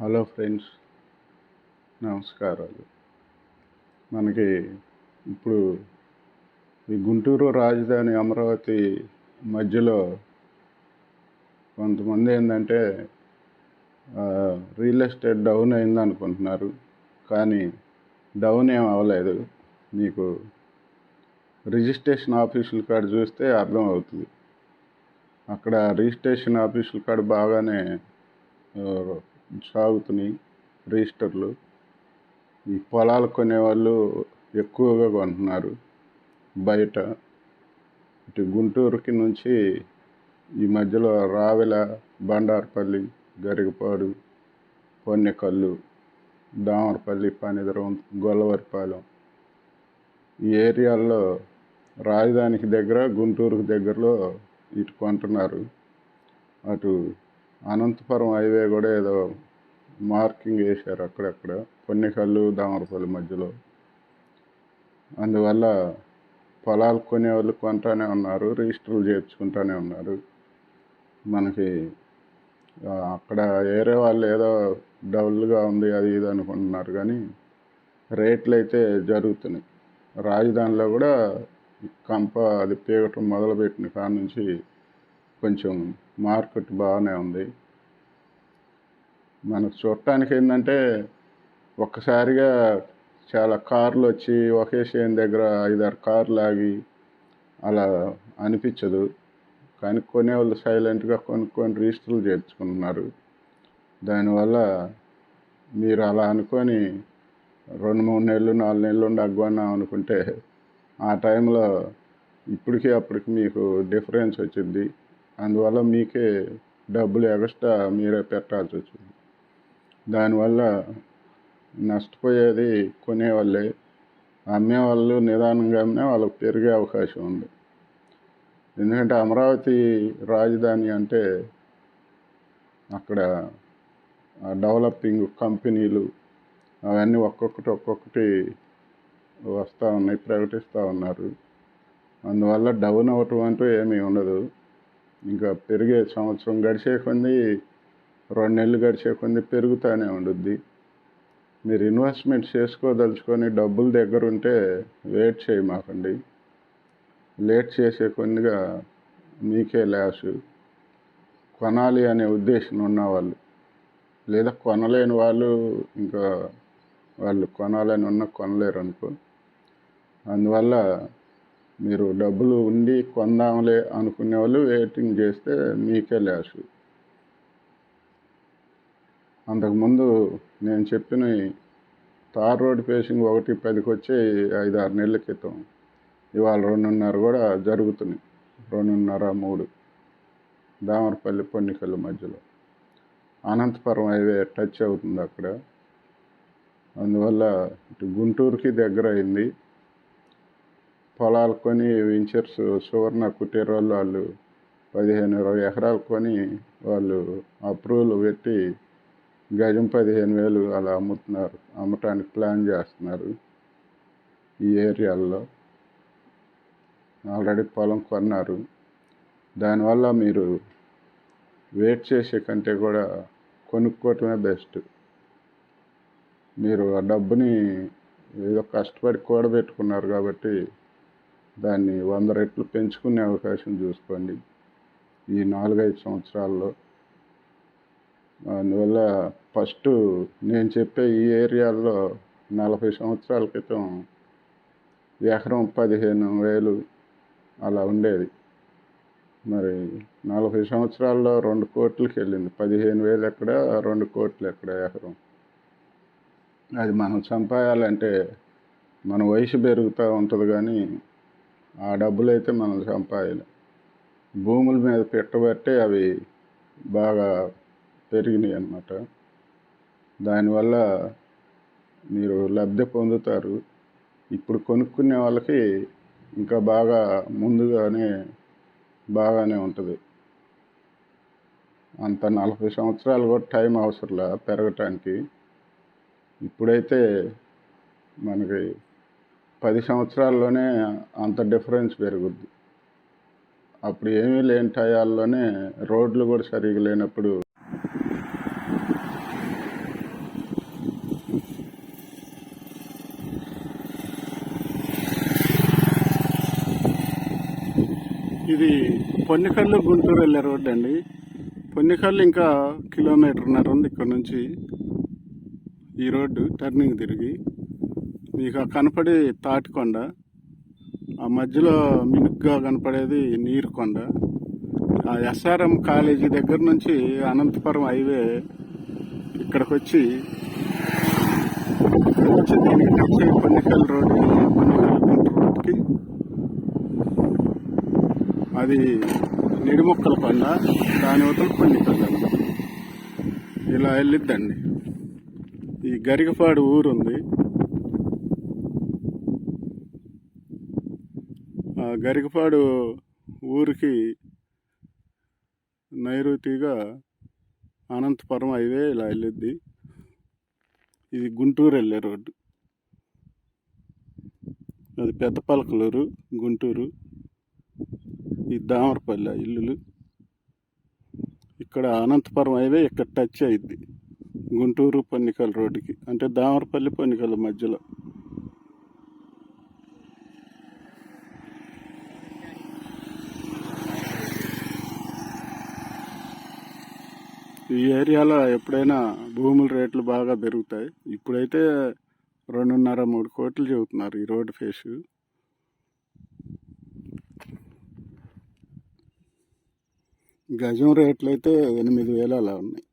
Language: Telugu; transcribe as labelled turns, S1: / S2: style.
S1: హలో ఫ్రెండ్స్ నమస్కారాలు. మనకి ఇప్పుడు ఈ గుంటూరు రాజధాని అమరావతి మధ్యలో కొంతమంది ఏంటంటే రియల్ ఎస్టేట్ డౌన్ అయింది అనుకుంటున్నారు కానీ డౌన్ ఏం అవ్వలేదు. మీకు రిజిస్ట్రేషన్ ఆఫీసుల కాడ చూస్తే అర్థం అవుతుంది. అక్కడ రిజిస్ట్రేషన్ ఆఫీసుల కాడ బాగానే సాగుతున్నాయి రిజిస్టర్లు ఈ పొలాలు కొనేవాళ్ళు ఎక్కువగా కొంటున్నారు. బయట ఇటు గుంటూరుకి నుంచి ఈ మధ్యలో రావెల బండారపల్లి గరిగపాడు పొన్నెకల్లు దామరపల్లి పనిదరం గొల్లవరిపాలెం ఈ ఏరియాల్లో రాజధానికి దగ్గర గుంటూరుకు దగ్గరలో ఇటు కొంటున్నారు. అటు అనంతపురం హైవే కూడా ఏదో మార్కింగ్ వేశారు అక్కడక్కడ. పొన్నికల్లు దామరపల్లి మధ్యలో. అందువల్ల పొలాలు కొనేవాళ్ళు కొంటానే ఉన్నారు రిజిస్టర్లు చేర్చుకుంటానే ఉన్నారు. మనకి అక్కడ వేరే వాళ్ళు ఏదో డబుల్గా ఉంది అది ఇది అనుకుంటున్నారు కానీ రేట్లు అయితే జరుగుతున్నాయి. రాజధానిలో కూడా కంప అది పీగటం మొదలుపెట్టిన కాడ నుంచి కొంచెం మార్కెట్ బాగానే ఉంది. మనకు చూడటానికి ఏంటంటే ఒక్కసారిగా చాలా కార్లు వచ్చి ఒకే చేను దగ్గర ఐదారు కార్లు ఆగి అలా అనిపించదు. కానీ కొనేవాళ్ళు సైలెంట్గా కొనుక్కొని రిజిస్టర్లు చేర్చుకుంటున్నారు దానివల్ల మీరు అలా అనుకొని రెండు మూడు నెలలు నాలుగు నెలలు ఉండి అగ్గొన్నాం అనుకుంటే ఆ టైంలో ఇప్పటికీ అప్పటికి మీకు డిఫరెన్స్ వచ్చింది. అందువల్ల మీకే డబ్బులు ఎక్స్ట్రా మీరే పెట్టాల్సి వచ్చింది. దానివల్ల నష్టపోయేది కొనేవాళ్ళే అమ్మేవాళ్ళు నిదానంగానే అమ్మినా వాళ్ళకి పెరిగే అవకాశం ఉంది. ఎందుకంటే అమరావతి రాజధాని అంటే అక్కడ డెవలపింగ్ కంపెనీలు అవన్నీ ఒక్కొక్కటి ఒక్కొక్కటి వస్తూ ఉన్నాయి ప్రకటిస్తూ ఉన్నారు. అందువల్ల డౌన్ అవ్వటం అంటూ ఏమీ ఉండదు. ఇంకా పెరిగే సంవత్సరం గడిచే కొంది రెండు నెలలు గడిచే కొంది పెరుగుతూనే ఉండుద్ది. మీరు ఇన్వెస్ట్మెంట్ చేసుకోదలుచుకొని డబ్బులు దగ్గర ఉంటే వెయిట్ చేయమాకండి లేట్ చేసే కొద్దిగా మీకే లాస్. కొనాలి అనే ఉద్దేశం ఉన్నవాళ్ళు. లేదా కొనలేని వాళ్ళు ఇంకా వాళ్ళు కొనాలని ఉన్న కొనలేరు అనుకో అందువల్ల మీరు డబ్బులు ఉండి కొందాంలే అనుకునే వాళ్ళు వెయిటింగ్ చేస్తే మీకే లాస్ అంతకుముందు నేను చెప్పిన తార్ రోడ్ పేసింగ్ ఒకటి పదికి వచ్చే ఐదు ఆరు నెలల క్రితం ఇవాళ రెండున్నర కూడా జరుగుతున్నాయి. రెండున్నర మూడు. దామరపల్లి పొన్నికల్లు మధ్యలో. అనంతపురం హైవే టచ్ అవుతుంది అక్కడ. అందువల్ల ఇటు గుంటూరుకి దగ్గర అయింది. పొలాలు కొని వెంచర్స్ సువర్ణ కుటీరాలు వాళ్ళు పదిహేను ఇరవై ఎకరాలు కొని వాళ్ళు అప్రూవల్ పెట్టి గజం పదిహేను వేలు అలా అమ్ముతున్నారు. అమ్మటానికి ప్లాన్ చేస్తున్నారు ఈ ఏరియాల్లో. ఆల్రెడీ పొలం కొన్నారు. దానివల్ల మీరు వెయిట్ చేసే కంటే కూడా కొనుక్కోవటమే బెస్ట్. మీరు ఆ డబ్బుని ఏదో కష్టపడి కూడబెట్టుకున్నారు కాబట్టి దాన్ని వంద రెట్లు పెంచుకునే అవకాశం చూసుకోండి. ఈ నాలుగైదు సంవత్సరాల్లో అందువల్ల ఫస్ట్ నేను చెప్పే ఈ ఏరియాల్లో నలభై సంవత్సరాల క్రితం ఎకరం పదిహేను వేలు అలా ఉండేది. మరి నలభై సంవత్సరాల్లో రెండు కోట్లకి వెళ్ళింది. పదిహేను వేలు ఎక్కడ రెండు కోట్లు ఎక్కడ ఎకరం? అది మనం సంపాదాలంటే మన వయసు పెరుగుతూ ఉంటుంది కానీ ఆ డబ్బులు అయితే మనం సంపాదాలి భూముల మీద పెట్టబట్టే అవి బాగా పెరిగినాయి అన్నమాట. దానివల్ల మీరు లబ్ధి పొందుతారు. ఇప్పుడు కొనుక్కునే వాళ్ళకి ఇంకా బాగా ముందుగానే బాగానే ఉంటుంది. అంత నలభై సంవత్సరాలు కూడా టైం అవసరంలా పెరగటానికి. ఇప్పుడైతే మనకి పది సంవత్సరాల్లోనే అంత డిఫరెన్స్ పెరుగుద్ది. అప్పుడు ఏమీ లేని టయాల్లోనే రోడ్లు కూడా సరిగా లేనప్పుడు ఇది పొన్నికల్లు గుంటూరు వెళ్ళే రోడ్ అండి. పొన్నికల్లు ఇంకా కిలోమీటర్న్నర ఉంది ఇక్కడ నుంచి ఈ రోడ్డు టర్నింగ్ తిరిగి. మీకు ఆ కనపడే తాటికొండ ఆ మధ్యలో మినుగ్గా కనపడేది నీరుకొండ ఆ ఎస్ఆర్ఎం కాలేజీ దగ్గర నుంచి అనంతపురం హైవే ఇక్కడికి వచ్చి వచ్చి దీనికి వచ్చి పొన్నికల్ రోడ్డు పొన్నికల్ రోడ్కి. అది నిడిముక్కల కొండ దాని వతల పొన్నికల్ ఇలా వెళ్ళిద్దండి. ఈ గరికపాడు ఊరుంది ఉంది ఆ గరికపాడు ఊరికి నైరుతిగా అనంతపురం హైవే ఇలా వెళ్ళిద్ది. ఇది గుంటూరు వెళ్ళే రోడ్డు. అది పెద్ద పలకలూరు గుంటూరు ఈ దామరపల్లి ఇల్లులు. ఇక్కడ అనంతపురం హైవే ఇక్కడ టచ్ అయింది గుంటూరు పొన్నికల్ రోడ్డుకి. అంటే దామరపల్లి పొన్నికల్ మధ్యలో. ఈ ఏరియాలో ఎప్పుడైనా భూముల రేట్లు బాగా పెరుగుతాయి. ఇప్పుడైతే రెండున్నర మూడు కోట్లు చెబుతున్నారు ఈ రోడ్డు ఫేసు. గజం రేట్లు అయితే ఎనిమిది వేలు అలా ఉన్నాయి.